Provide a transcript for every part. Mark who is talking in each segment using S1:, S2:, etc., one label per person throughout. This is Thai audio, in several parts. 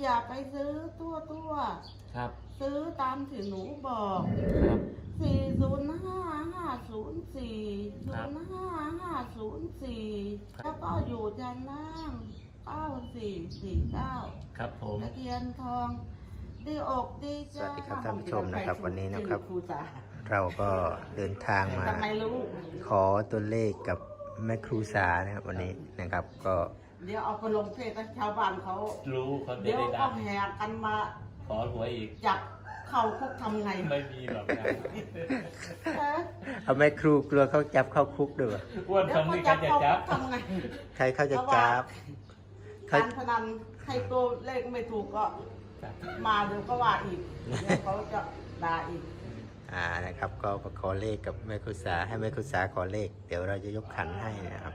S1: อย่าไปซื้อตัวตัว
S2: ครับ
S1: ๆซื้อตามที่หนูบอก
S2: ครับ
S1: สี่ศูนย์ห้าห้าศูนย์สี่
S2: ค
S1: ศู
S2: รับ
S1: นย์ห้าห้าศูนย์สี่
S2: ครับ
S1: แล้วก็อยู่จันล่างเก้าสี่สี่เก้า
S2: ครับผม
S1: ตะเคียนทองดีอกดีใจ
S3: สวัสดีครับท่านผู้ชมนะครับวันนี้นะครับ
S1: ครูจ๋า
S3: เราก็เดินทางมา
S1: ทำไมรู้
S3: ขอตัวเลขกับแม่ครูสานะครับวันนี้นะครับก็
S1: เดี๋ยวเอาไปลงเพจให้ชาวบ้านเขา
S2: รู้เขาจะ
S1: เดี๋ยว
S2: ได้
S1: ก็
S2: ดัง
S1: แห่กันมา
S2: ขอหวยอีก
S1: จับเข้าคุกทำไง
S2: ไม่มีหรอกนะ
S1: เอ๊ะ
S3: เอาแม่ครูกลัวเขาจับเข้าคุกด้วยวะ
S2: อ้วน
S1: เดี๋ยว
S2: คำ
S1: ก็
S2: นี้ใคร
S1: จับ
S2: จะ
S1: เข้า
S2: จั
S1: คุ
S2: บ
S1: กทำไง
S3: ใครเขาจะจับเขา
S1: การพนันให้ตัวเลขไม่ถูกก็มาเดี๋ยวก็ว่าอีกเดี๋ยวเขาจะด่าอีก
S3: อ่านะครับ ก็มาขอเลขกับแม่ครูสาให้แม่ครูสาขอเลข เดี๋ยวเราจะยกขันให้นะครับ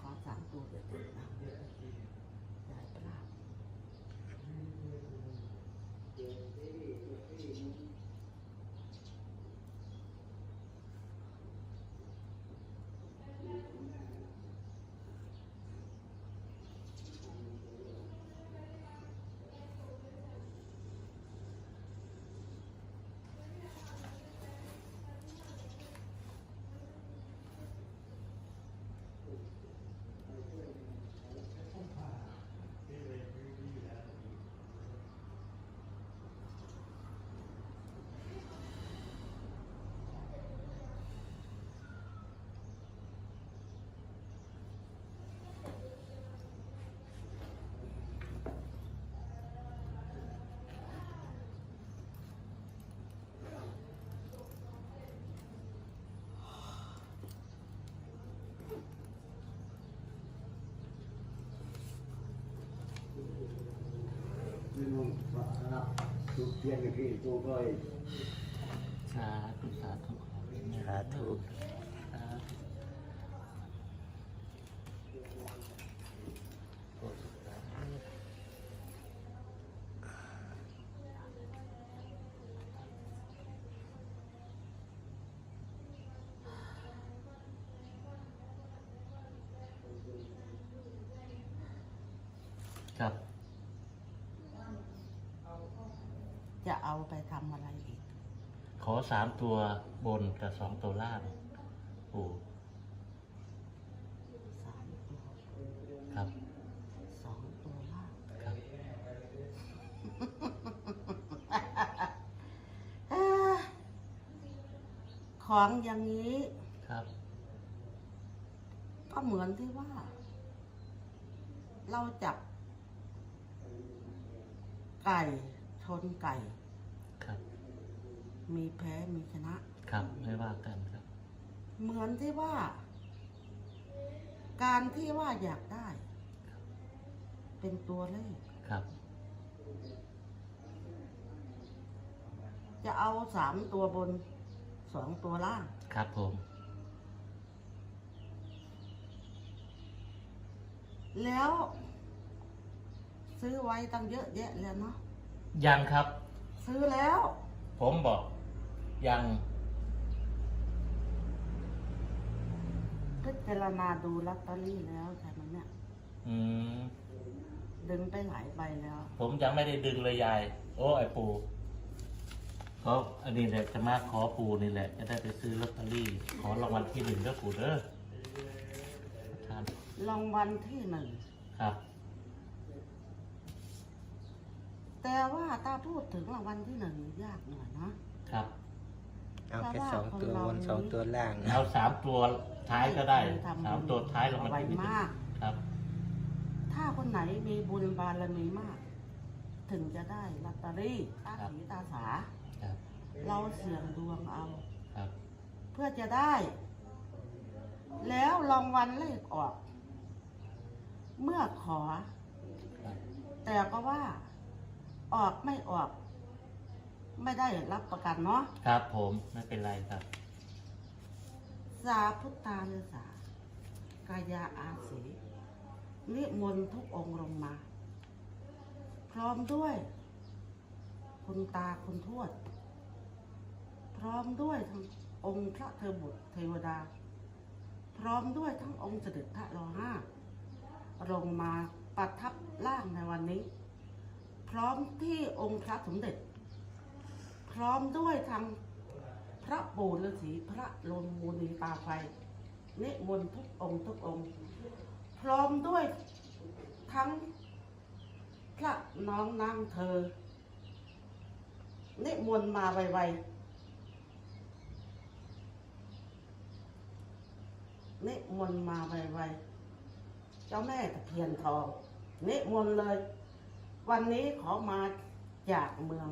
S1: ข อส
S2: สาธุสาธุขอเป็นแม่
S3: สาธุ
S2: สาธุโอ้สุดยอดครับ
S1: จะ เอาไปทำอะไรอีก
S2: ขอสามตัวบนกับสองตัวล่างปู่
S1: สามตัว
S2: ครับ
S1: สองตัวล่าง
S2: ครับ
S1: เอ๊ะของอย่างนี้
S2: ครับ
S1: ก็เหมือนที่ว่า เราจับ ไก่ชนไก่
S2: ครับ
S1: มีแพ้มีชนะ
S2: ครับไม่ว่ากันครับ
S1: เหมือนที่ว่า การที่ว่าอยากได้ เป็นตัวเลข
S2: ครับ
S1: จะเอาสามตัวบนสองตัวล่าง
S2: ครับผม
S1: แล้ว ซื้อไว้ตั้งเยอะแยะแล้วเนาะ
S2: ยังครับ
S1: ซื้อแล้ว
S2: ผมบอก ยัง
S1: พิจารณาดูลอตเตอรี่แล้วใช่ไหมเนี่ย
S2: อืม
S1: ดึงไปหลายใบแล้ว
S2: ผมยังไม่ได้ดึงเลยยาย โอ้ไอปูก็อันนี้แหละจะมาขอปูนี่แหละ จะได้ไปซื้อลอตเตอรี่ ขอรางวัลที่หนึ่งเด้อปูเด้อท่าน
S1: รางวัลที่หนึ่ง
S2: ครับ
S1: แต่ว่าถ้าพูดถึงรางวัลที่หนึ่งยากหน่อยนะ
S2: ครับ
S3: เอาแค่สองตัวบนสองตัวล่าง
S2: เอาสามตัวท้ายก็ได้
S1: ทำบุญ
S2: สามตัวท้ายรางวัล
S1: ไว
S2: ที่หนึ่ง
S1: มาก
S2: ครับ
S1: ถ้าคนไหนมีบุญบารมีมาก ถึงจะได้ลอตเตอรี่ตา
S2: ครับ
S1: สีตาสา
S2: ครับ
S1: เราเสี่ยงดวงเอา
S2: ครับ
S1: เพื่อจะได้ แล้วรางวัลเลขออก เมื่อขอ
S2: ครับ
S1: แต่ก็ว่า ออกไม่ออก ไม่ได้รับประกันเนาะ
S2: ครับผมไม่เป็นไรครับ
S1: สาพุทธาเนสากายาอาศีนิมนต์ทุกองค์ลงมา พร้อมด้วย คุณตาคุณทวด พร้อมด้วยทั้งองค์พระเทวบุตรเทวดา พร้อมด้วยทั้งองค์เสด็จพระรอห้าลงมาประทับร่างในวันนี้ พร้อมที่องค์พระสมเด็จ พร้อมด้วยทางพระปู่ฤาษีพระลนมูนีตาไฟนิมนต์ทุกองค์ทุกองค์ พร้อมด้วยทั้งพระน้องนางเธอนิมนต์มาไวๆนิมนต์มาไวๆเจ้าแม่ตะเพียนทองนิมนต์เลย วันนี้ขอมาจากเมือง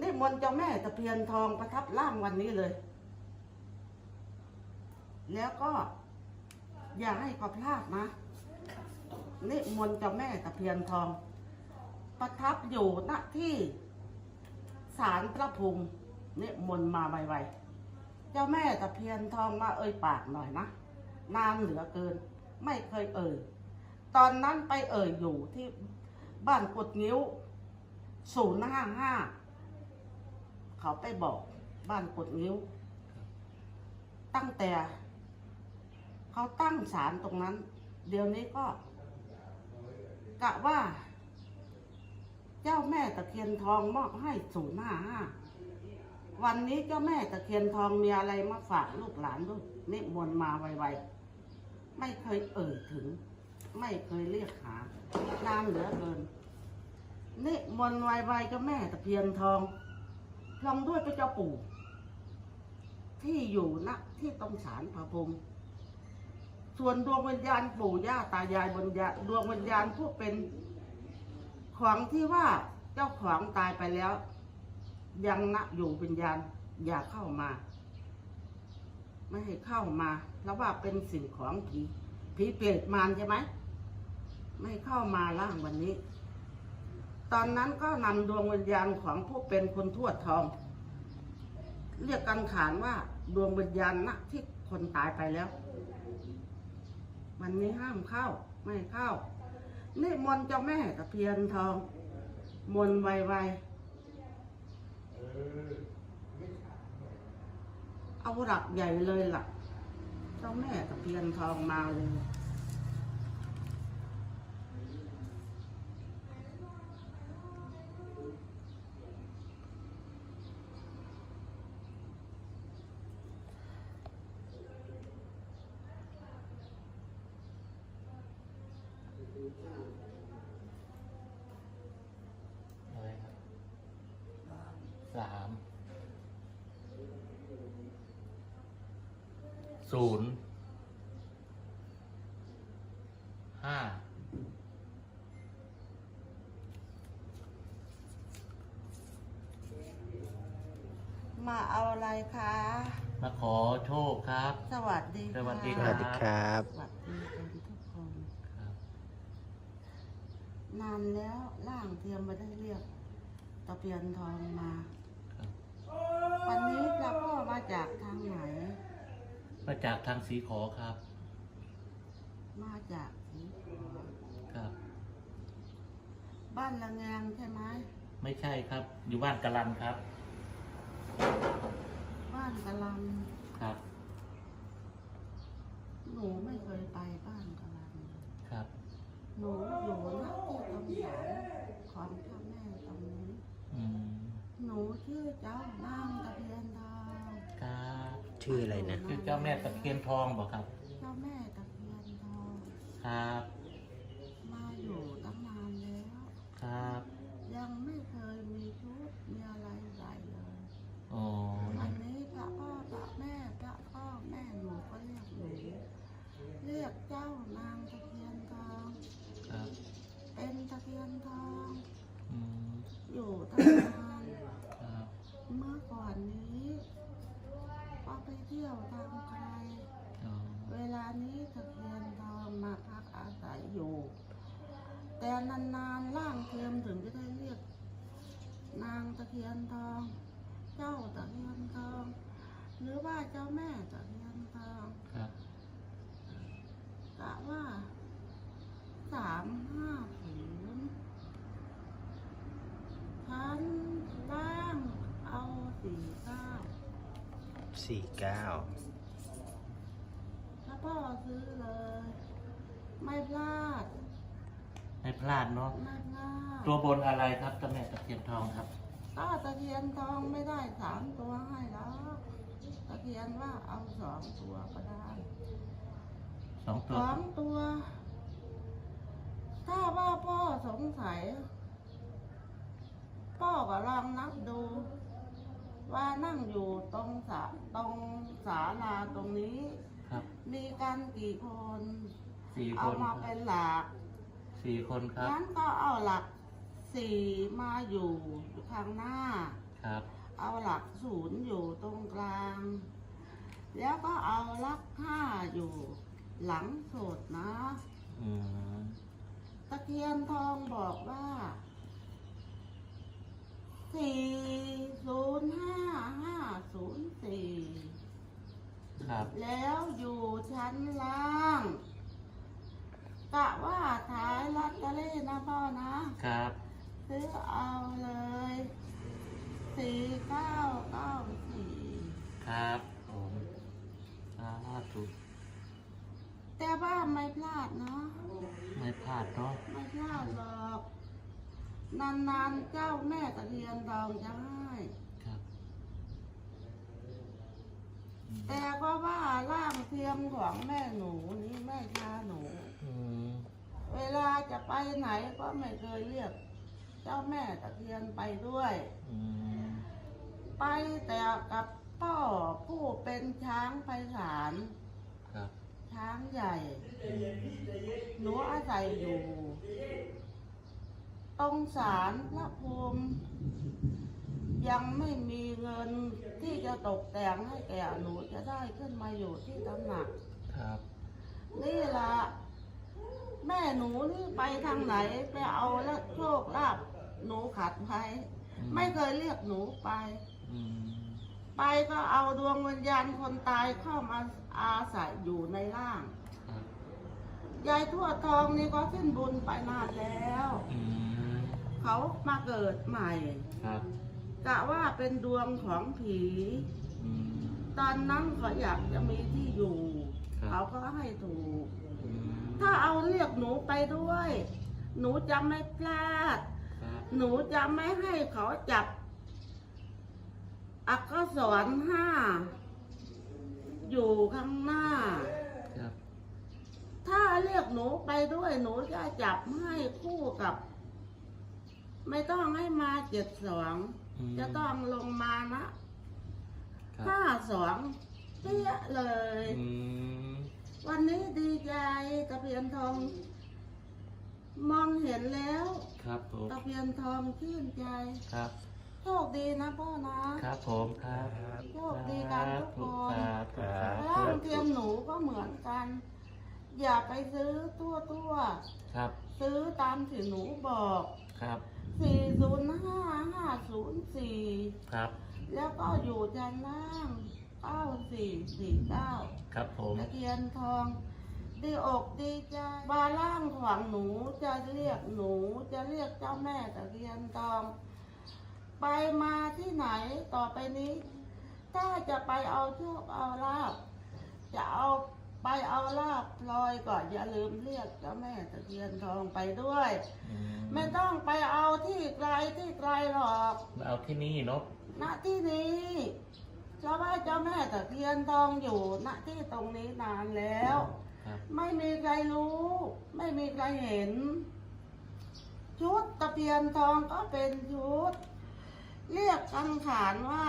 S1: นิมนเจ้าแม่ตะเพียนทองประทับร่างวันนี้เลย แล้วก็ อย่าให้เขาพลาดนะนิมนเจ้าแม่ตะเพียนทอง ประทับอยู่ณที่ศาลพระภูมินิมนมาไวๆเจ้าแม่ตะเพียนทองมาเอ่ยปากหน่อยนะนานเหลือเกิน ไม่เคยเอ่ยตอนนั้นไปเอ่ยอยู่ที่บ้านกดงิ้วศูนย์ห้าห้า เขาไปบอกบ้านกดงิ้ว ตั้งแต่ เขาตั้งศาลตรงนั้น เดี๋ยวนี้ก็กะว่า เจ้าแม่ตะเคียนทองมอบให้ศูนย์ห้าห้าวันนี้เจ้าแม่ตะเคียนทองมีอะไรมาฝากลูกหลานด้วยนิมนมาไวๆ ไม่เคยเอ่ยถึง ไม่เคยเรียกหานานเหลือเกินนิมนไวๆเจ้าแม่ตะเพียนทอง ลองด้วยพระเจ้าปู่ ที่อยู่ณที่ตรงศาลพระพรหมส่วนดวงวิญญาณปู่ย่าตายายบนญาดวงวิญญาณผู้เป็นของที่ว่าเจ้าของตายไปแล้ว ยังนะอยู่วิญญาณอย่าเข้ามา ไม่ให้เข้ามาแล้วว่าเป็นสิ่งของผีผีเปรตมารใช่ไหมไม่เข้ามาล่างวันนี้ ตอนนั้นก็นำดวงวิญญาณของผู้เป็นคนทวดทอง เรียกกันขานว่าดวงวิญญาณนะที่คนตายไปแล้ววันนี้ห้ามเข้าไม่เข้านี่มนเจ้าแม่ตะเพียนทอง มนต์ไวๆเอาหลักใหญ่เลยล่ะเจ้าแม่ตะเพียนทองมาเลย
S2: อะไรครับสาม ศูนย์ห้า
S1: มาเอาอะไรคะ
S2: มาขอโชคครับ
S1: สวัสดีค่ะ
S2: สวัสดี
S3: ส
S2: ครั
S3: วั
S2: บ
S3: สดีครับ
S1: สวัสดีกันทุกคน
S2: ครับ
S1: นานแล้วร่างเทียมไม่ได้เรียกตะเพียนทองมา
S2: ครับ
S1: วันนี้เราก็มาจากทางไหน
S2: มาจากทางสีขอครับ
S1: มาจากสีขอ
S2: ครับ
S1: บ้านละแงงใช่ไหม
S2: ไม่ใช่ครับ อยู่บ้านกะลันครับ
S1: บ้านกะลัน
S2: ครับ
S1: หนูไม่เคยไปบ้านกะลันเลย
S2: ครับ
S1: หนูอยู่ณที่ตรงศาลของพระแม่ตรงนี้
S2: อืม
S1: หนูชื่อเจ้านางตะเพียนทอง
S2: ครับ
S3: ชื่ออะไรนะ
S2: คือเจ้าแม่ตะเคียนทองบอกครับ
S1: เจ้าแม่ตะเพียนทอง
S2: ครับ
S1: มาอยู่ตั้งนานแล้ว
S2: ครับ
S1: ยังไม่เคยมีชุดมีอะไรใส่เลย
S2: อ๋อ
S1: วันนี้พระพ่อพระแม่พระพ่อแม่หนูก็เรียกหนูเรียกเจ้านางตะานี้ตะเคียนทองมาพักอาศัยอยู่ แต่นานๆร่างเทียมถึงจะได้เรียก นางตะเคียนทอง เจ้าตะเคียนทอง หรือว่าเจ้าแม่ตะเคียนทอง
S2: ครับ
S1: กะว่าสามห้าผืนพันล่างเอาสี่เก้า
S3: สี่เก้า
S1: ซื้อเลย ไม่พลาด
S2: ไม่พลาดเนาะ
S1: ไม่พลาด
S2: ตัวบนอะไรครับเจ้าแม่ตะเคียนทองครับ
S1: ก็ตะเคียนทองไม่ได้สามตัวให้แล้วตะเคียนว่าเอาสองตัวก็ได้
S2: สอง
S1: ส
S2: ตัว
S1: องตัว ถ้าว่าพ่อสงสัย พ่อก็ลองนับดู ว่านั่งอยู่ตรงศาตรงศาลาตรงนี้
S2: ครับ
S1: มีกันกี่คน
S2: สี่ค
S1: เอา
S2: น
S1: มา
S2: ค
S1: เป็
S2: รับ
S1: นหลัก
S2: สี่คนครับ
S1: งั้นก็เอาหลักสี่มาอยู่ข้างหน้า
S2: ครับ
S1: เอาหลักศูนย์อยู่ตรงกลาง แล้วก็เอาหลักห้าอยู่หลังสุดนะ
S2: อืม
S1: ตะเคียนทองบอกว่าสี่ศูนย์ห้าห้าศูนย์สี่
S2: ครับ
S1: แล้วอยู่ชั้นล่างกะว่าท้ายลอตเตอรี่นะพ่อนะ
S2: ครับ
S1: ซื้อเอาเลยสี่เก้าเก้าสี่
S2: ครับผมสาธุ
S1: แต่ว่าไม่พลาดเนาะ
S2: ไม่พลาดเนาะ
S1: ไม่พลาดหรอก นานๆเจ้าแม่ตะเคียนทองจะให้
S2: ครับอืม
S1: แต่ก็ว่าร่างเทียมของแม่หนูนี่แม่ชาหนู
S2: อืม
S1: เวลาจะไปไหนก็ไม่เคยเรียก เจ้าแม่ตะเคียนไปด้วย
S2: อืม
S1: ไปแต่กับพ่อผู้เป็นช้างไพศาล
S2: ครับ
S1: ช้างใหญ่ หนูอาศัยอยู่ ตรงศาลพระภูมิ ยังไม่มีเงินที่จะตกแต่งให้แก่หนูจะได้ขึ้นมาอยู่ที่ตำหนัก
S2: ครับ
S1: นี่ละแม่หนูนี่ไปทางไหนไปเอาแล้วโชคลาภหนูขัดไว้
S2: อื
S1: ไม่เคยเรียกหนูไป
S2: อืม
S1: ไปก็เอาดวงวิญญาณคนตายเข้ามาอาศัยอยู่ในร่าง
S2: ครับ
S1: ยายทวดทองนี่ก็ขึ้นบุญไปนานแล้ว
S2: อืม
S1: เขามาเกิดใหม่
S2: ครับ
S1: กะว่าเป็นดวงของผี
S2: อืม
S1: ตอนนั้นเขาอยากจะมีที่อยู่
S2: ครับ
S1: เขาก็ให้ถูก
S2: อืม
S1: ถ้าเอาเรียกหนูไปด้วย หนูจะไม่พลาด
S2: ครับ
S1: หนูจะไม่ให้เขาจับ อักษรห้า อยู่ข้างหน้า
S2: ครับ
S1: ถ้าเรียกหนูไปด้วย หนูจะจับให้คู่กับ ไม่ต้องให้มาเจ็ดสอง
S2: อืม
S1: จะต้องลงมานะครับห้าสองเปี้ยเลย
S2: อืม
S1: วันนี้ดีใจตะเพียนทอง มองเห็นแล้ว
S2: ครับผม
S1: ตะเพียนทองชื่นใจ
S2: ครับ
S1: โชคดีนะพ่อนะ
S2: ครับ ผมครับ
S1: โชคดีกันทุกคน
S2: ครับครับ
S1: ร่างเทียมหนูก็เหมือนกัน อย่าไปซื้อตัวตัวๆ
S2: ครับ
S1: ซื้อตามที่หนูบอก
S2: ครับ
S1: 405 504
S2: ครับ
S1: แล้วก็อยู่ด้านล่าง9449
S2: ครับผม
S1: ตะเคียนทองดีอกดีใจบาล่างของหนูจะเรียกหนูจะเรียกเจ้าแม่ตะเคียนทอง ไปมาที่ไหนต่อไปนี้ ถ้าจะไปเอาโชคเอาลาบจะเอา ไปเอาลาบลอยก่อนอย่าลืมเรียกเจ้าแม่ตะเคียนทองไปด้วย
S2: อืม
S1: ไม่ต้องไปเอาที่ไกลที่ไกลหรอก
S2: เอาที่นี่เนาะ
S1: ณที่นี้เจ้าว่าเจ้าแม่ตะเคียนทองอยู่ณที่ตรงนี้นานแล้ว
S2: ครับ
S1: ไม่มีใครรู้ ไม่มีใครเห็น ชุดตะเพียนทองก็เป็นชุด เรียกกันขานว่า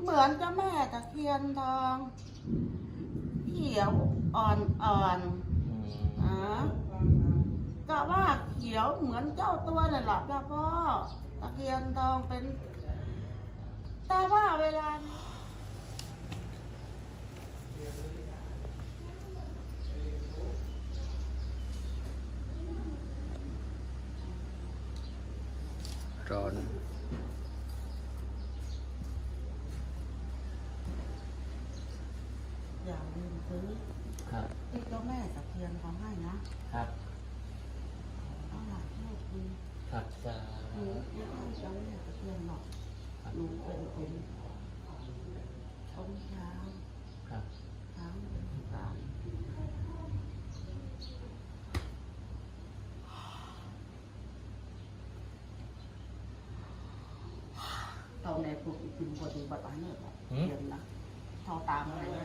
S1: เหมือนเจ้าแม่ตะเคียนทองเขียวอ่อนอ่อน
S2: อืม
S1: ๆอะก็ว่าเขียวเหมือนเจ้าตัวเลยหรอจ้าพ่อตะเคียนทองเป็น แต่ว่าเวลา
S3: ร้อน
S1: แม่ตะเคียนเขาให้นะครับเอาหลานให้คุณ
S2: ครับจ้า
S1: หนูไม่ต้องจ้าแม่ตะเคียนหรอกหนูเป็นคนต้นเช้า
S2: ครับเช้า
S1: เป็นสามเราในปลูกคุณพอดีบัดนี้เรียนนะเท่าตามอะไรนะ